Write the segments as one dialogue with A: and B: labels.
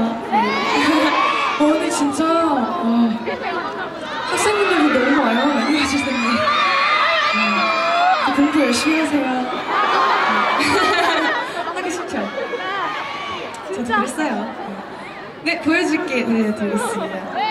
A: 음. 어, 있을까요? 진짜 어, 학생분들도 너무 와요 많이 와주셨네. 어, 공부 열심히 하세요. 음. 하기 싫죠? 저도 했어요. 네 보여줄게. 네, 네 되겠습니다.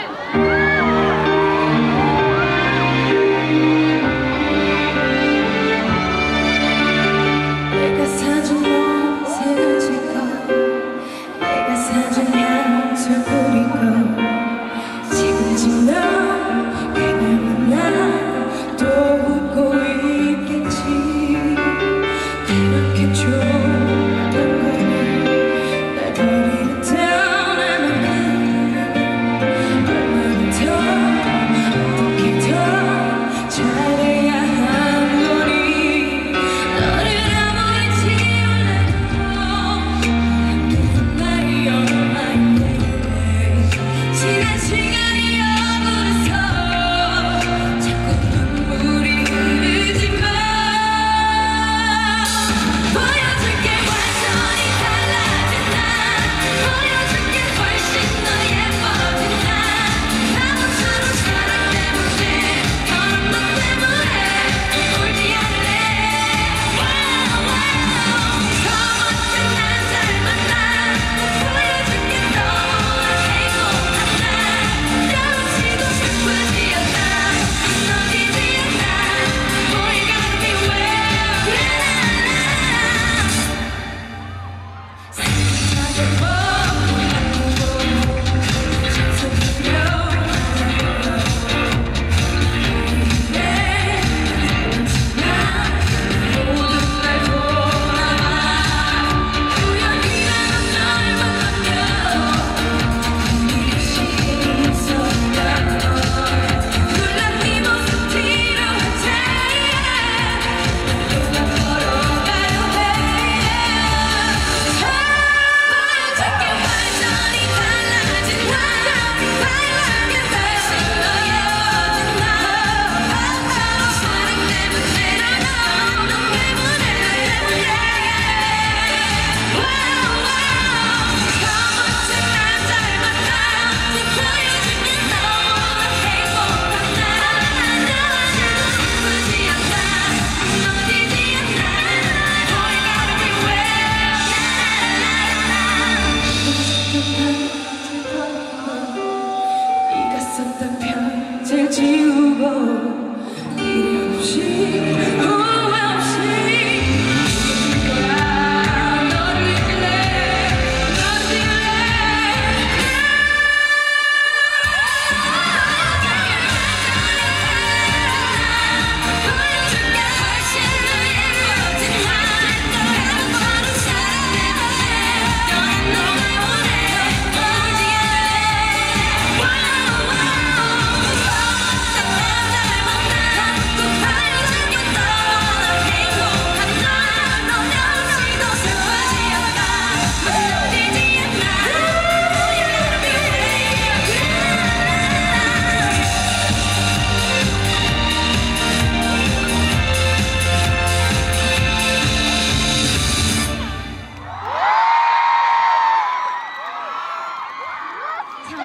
B: you go.